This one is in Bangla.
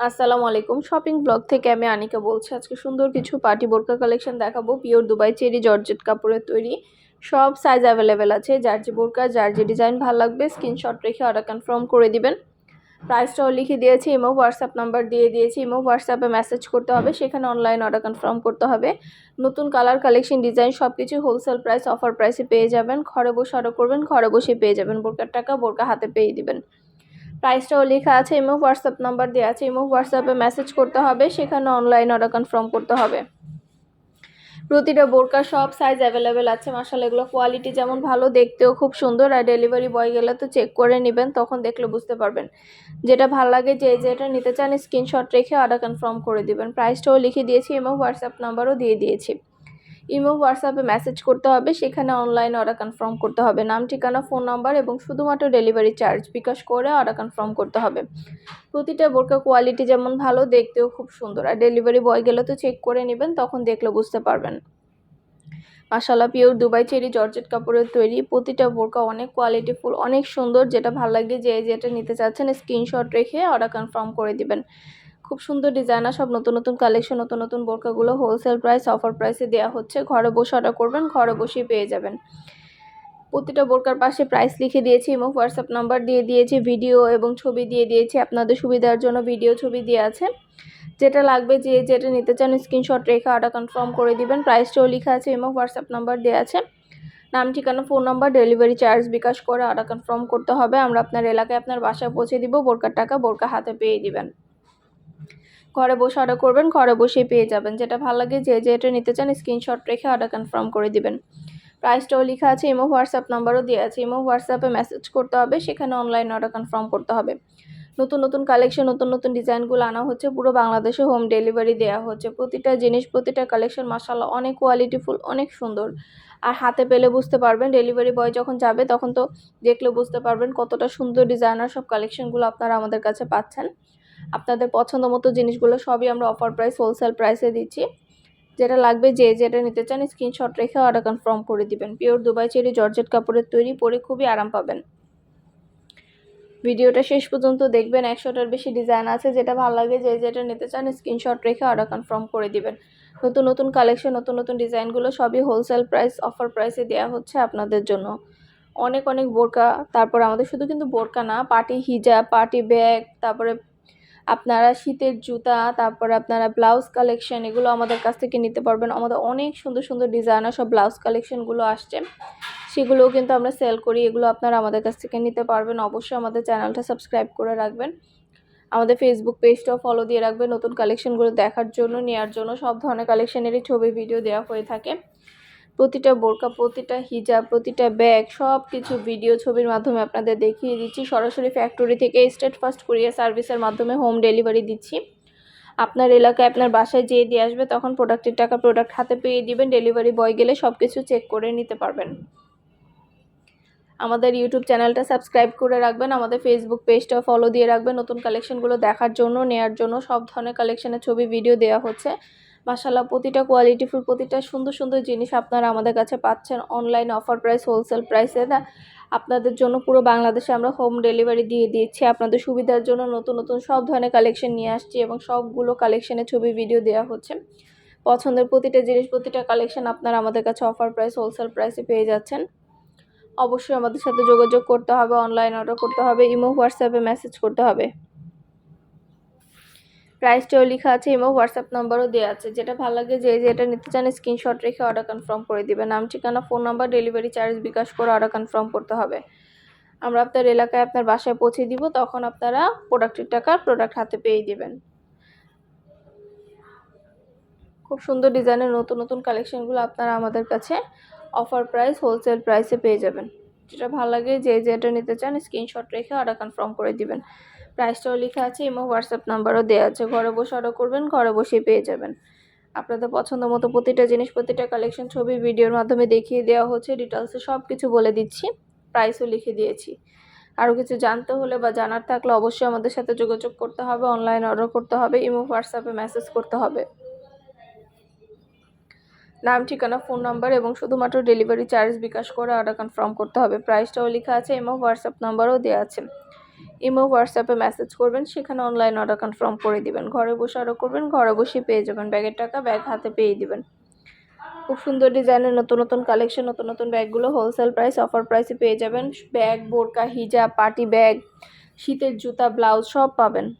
আসসালামু আলাইকুম। শপিং ব্লগ থেকে আমি আনিকা বলছি, আজকে সুন্দর কিছু পার্টি বোরকা কালেকশন দেখাবো। পিওর দুবাই চেরি জর্জেট কাপড়ের তৈরি। সব সাইজ অ্যাভেলেবেল আছে, যার যে বোরকা, যার যে ডিজাইন ভালো লাগবে স্ক্রিনশট রেখে অর্ডার কনফার্ম করে দিবেন। প্রাইসটাও লিখে দিয়েছি ইমো হোয়াটসঅ্যাপ নাম্বার দিয়ে দিয়েছি ইমো হোয়াটসঅ্যাপে মেসেজ করতে হবে, সেখানে অনলাইন অর্ডার কনফার্ম করতে হবে। নতুন কালার কালেকশন ডিজাইন সব কিছু হোলসেল প্রাইস অফার প্রাইসে পেয়ে যাবেন। ঘরে বসে অর্ডার করবেন, ঘরে বসে পেয়ে যাবেন। বোরকার টাকা বোরকা হাতে পেয়ে দিবেন। প্রাইসটাও লেখা আছে, ইমো হোয়াটসঅ্যাপ নাম্বার দেওয়া আছে, ইমো হোয়াটসঅ্যাপে মেসেজ করতে হবে, সেখানে অনলাইন অর্ডার কনফার্ম করতে হবে। প্রতিটা বোরকা সব সাইজ অ্যাভেলেবেল আছে মাসাল এগুলো কোয়ালিটি যেমন ভালো, দেখতেও খুব সুন্দর আর ডেলিভারি বয় গেলে তো চেক করে নেবেন, তখন দেখলে বুঝতে পারবেন। যেটা ভালো লাগে, যে যেটা নিতে চান স্ক্রিনশট রেখে অর্ডার কনফার্ম করে দিবেন। প্রাইসটাও লিখে দিয়েছি, ইমো হোয়াটসঅ্যাপ নাম্বারও দিয়ে দিয়েছি। ইমো, হোয়াটসঅ্যাপে মেসেজ করতে হবে, সেখানে অনলাইন অর্ডার কনফার্ম করতে হবে। নাম, ঠিকানা ফোন নাম্বার এবং শুধুমাত্র ডেলিভারি চার্জ বিকাশ করে অর্ডার কনফার্ম করতে হবে। প্রতিটা বোরকা কোয়ালিটি যেমন ভালো, দেখতেও খুব সুন্দর। আর ডেলিভারি বয় গেলে তো চেক করে নেবেন, তখন দেখলে বুঝতে পারবেন। মাসালা পিওর দুবাই চেরি জর্জেট কাপড়ের তৈরি। প্রতিটা বোরকা অনেক কোয়ালিটিফুল অনেক সুন্দর। যেটা ভালো লাগে যে, যেটা নিতে চাচ্ছেন স্ক্রিনশট রেখে অর্ডার কনফার্ম করে দিবেন। খুব সুন্দর ডিজাইনার সব নতুন নতুন কালেকশন নতুন নতুন বোরকাগুলো হোলসেল প্রাইস অফার প্রাইসে দেওয়া হচ্ছে। ঘরে বসে অর্ডার করবেন, ঘরে বসেই পেয়ে যাবেন। প্রতিটা বোরকার পাশে প্রাইস লিখে দিয়েছি এবং হোয়াটসঅ্যাপ নাম্বার দিয়ে দিয়েছি ভিডিও এবং ছবি দিয়ে দিয়েছি, আপনাদের সুবিধার জন্য ভিডিও ছবি দিয়ে আছে। যেটা লাগবে যে যেটা নিতে চান স্ক্রিনশট রেখে অর্ডার কনফার্ম করে দিবেন। প্রাইসটাও লেখা আছে এবং হোয়াটসঅ্যাপ নাম্বার দেওয়া আছে। নাম, ঠিকানা phone number delivery charge bKash করে অর্ডার কনফার্ম করতে হবে। আমরা আপনার এলাকায় আপনার বাসায় পৌঁছে দিব, বোরকার টাকা বোরকা হাতে পেয়ে দিবেন। ঘরে বসে অর্ডার করবেন, ঘরে বসেই পেয়ে যাবেন। যেটা ভালো লাগে যে যেটা নিতে চান স্ক্রিনশট রেখে অর্ডার কনফার্ম করে দিবেন। প্রাইসটাও লেখা আছে ইমো হোয়াটসঅ্যাপ নাম্বারও দেওয়া আছে। ইমো হোয়াটসঅ্যাপে মেসেজ করতে হবে, সেখানে অনলাইন অর্ডার কনফার্ম করতে হবে। নতুন নতুন কালেকশন নতুন নতুন ডিজাইনগুলো আনা হচ্ছে, পুরো বাংলাদেশে হোম ডেলিভারি দেওয়া হচ্ছে। প্রতিটা জিনিস, প্রতিটা কালেকশন মাসাল্লাহ অনেক কোয়ালিটিফুল অনেক সুন্দর। আর হাতে পেলে বুঝতে পারবেন ডেলিভারি বয় যখন যাবে, তখন তো দেখলে বুঝতে পারবেন কতটা সুন্দর ডিজাইনার সব কালেকশনগুলো আপনারা আমাদের কাছে পাচ্ছেন। আপনাদের পছন্দ মতো জিনিসগুলো সবই আমরা অফার প্রাইস হোলসেল প্রাইসে দিচ্ছি। যেটা লাগবে যে যেটা নিতে চান স্ক্রিনশট রেখে অর্ডার কনফার্ম করে দিবেন। পিওর দুবাই চেরি জর্জেট কাপড়ের তৈরি পরে খুবই আরাম পাবেন। ভিডিওটা শেষ পর্যন্ত দেখবেন, একশোটার বেশি ডিজাইন আছে, যেটা ভালো লাগে, যে যেটা নিতে চান স্ক্রিনশট রেখে অর্ডার কনফার্ম করে দিবেন। নতুন নতুন কালেকশন নতুন নতুন ডিজাইনগুলো সবই হোলসেল প্রাইস অফার প্রাইসে দেওয়া হচ্ছে আপনাদের জন্য। অনেক অনেক বোরকা, তারপর আমাদের শুধু কিন্তু বোরকা না পার্টি হিজাব পার্টি ব্যাগ, তারপরে আপনারা শীতের জুতা, তারপরে আপনারা ব্লাউজ কালেকশন এগুলো আমাদের কাছ থেকে নিতে পারবেন। আমাদের অনেক সুন্দর সুন্দর ডিজাইনার সব ব্লাউজ কালেকশনগুলো আসছে। সেগুলোও কিন্তু আমরা সেল করি, এগুলো আপনারা আমাদের কাছ থেকে নিতে পারবেন। অবশ্যই আমাদের চ্যানেলটা সাবস্ক্রাইব করে রাখবেন। আমাদের ফেসবুক পেজটাও ফলো দিয়ে রাখবেন। নতুন কালেকশনগুলো দেখার জন্য নেওয়ার জন্য সব ধরনের কালেকশনেরই ছবি ভিডিও দেওয়া হয়ে থাকে। প্রতিটা বোরকা, প্রতিটা হিজাব, প্রতিটা ব্যাগ সব কিছু ভিডিও ছবির মাধ্যমে আপনাদের দেখিয়ে দিচ্ছি। সরাসরি ফ্যাক্টরি থেকে স্টেট ফার্স্ট কুরিয়ার সার্ভিসের মাধ্যমে হোম ডেলিভারি দিচ্ছি। আপনার এলাকায় আপনার বাসায় যেয়ে দিয়ে আসবে, তখন প্রোডাক্টের টাকা প্রোডাক্ট হাতে পেয়ে দিবেন। ডেলিভারি বয় গেলে সব কিছু চেক করে নিতে পারবেন। আমাদের ইউটিউব চ্যানেলটা সাবস্ক্রাইব করে রাখবেন। আমাদের ফেসবুক পেজটাও ফলো দিয়ে রাখবেন। নতুন কালেকশনগুলো দেখার জন্য, নেয়ার জন্য সব ধরনের কালেকশনের ছবি ভিডিও দেওয়া হচ্ছে। মাসাল্লাহ প্রতিটা কোয়ালিটি ফুল, প্রতিটা সুন্দর সুন্দর জিনিস আপনারা আমাদের কাছে পাচ্ছেন অনলাইন অফার প্রাইস হোলসেল প্রাইসে আপনাদের জন্য পুরো বাংলাদেশে আমরা হোম ডেলিভারি দিয়ে দিচ্ছি। আপনাদের সুবিধার জন্য নতুন নতুন সব ধরনের কালেকশন নিয়ে আসছি এবং সবগুলো কালেকশনের ছবি ভিডিও দেওয়া হচ্ছে। পছন্দের প্রতিটা জিনিস, প্রতিটা কালেকশন আপনারা আমাদের কাছে অফার প্রাইস হোলসেল প্রাইসে পেয়ে যাচ্ছেন। অবশ্যই আমাদের সাথে যোগাযোগ করতে হবে অনলাইন অর্ডার করতে হবে ইমো হোয়াটসঅ্যাপে মেসেজ করতে হবে। প্রাইসটাও লেখা আছে ইমো হোয়াটসঅ্যাপ নাম্বারও দেওয়া আছে। যেটা ভালো লাগে যে যেটা নিতে চান স্ক্রিনশট রেখে অর্ডার কনফার্ম করে দিবে নাম, ঠিকানা phone number delivery charge bKash করে অর্ডার কনফার্ম করতে হবে। আমরা আপনার এলাকায় আপনার বাসায় পৌঁছে দিব, তখন আপনারা প্রোডাক্টের টাকা প্রোডাক্ট হাতে পেয়ে দিবেন। খুব সুন্দর ডিজাইনের নতুন নতুন কালেকশনগুলো আপনারা আমাদের কাছে অফার প্রাইস হোলসেল প্রাইসে পেয়ে যাবেন। যেটা ভালো লাগে যে যেটা নিতে চান স্ক্রিনশট রেখে অর্ডার কনফার্ম করে দিবেন। প্রাইসটাও লেখা আছে এবং হোয়াটসঅ্যাপ নাম্বারও দেওয়া আছে। ঘরে বসে অর্ডার করবেন, ঘরে বসেই পেয়ে যাবেন। আপনাদের পছন্দ মতো প্রতিটা জিনিস, প্রতিটা কালেকশন ছবি ভিডিওর মাধ্যমে দেখিয়ে দেওয়া হচ্ছে ডিটেলসে সব কিছু বলে দিচ্ছি প্রাইসও লিখে দিয়েছি। আরও কিছু জানতে হলে বা জানার থাকলে অবশ্যই আমাদের সাথে যোগাযোগ করতে হবে অনলাইন অর্ডার করতে হবে ইমো হোয়াটসঅ্যাপে মেসেজ করতে হবে। নাম, ঠিকানা, ফোন নাম্বার এবং শুধুমাত্র ডেলিভারি চার্জ বিকাশ করে অর্ডার কনফার্ম করতে হবে। প্রাইসটাও লেখা আছে এবং হোয়াটসঅ্যাপ নাম্বারও দেওয়া আছে। ইমো, হোয়াটসঅ্যাপে মেসেজ করবেন, সেখানে অনলাইন অর্ডার কনফার্ম করে দিবেন। ঘরে বসে অর্ডার করবেন, ঘরে বসে পেয়ে যাবেন ব্যাগের টাকা, ব্যাগ হাতে পেয়ে দিবেন। খুব সুন্দর ডিজাইনের নতুন নতুন কালেকশন, নতুন নতুন ব্যাগগুলো হোলসেল প্রাইস অফার প্রাইসে পেয়ে যাবেন। ব্যাগ, বোরকা, হিজাব, পার্টি ব্যাগ, শীতের জুতা, ব্লাউজ সব পাবেন।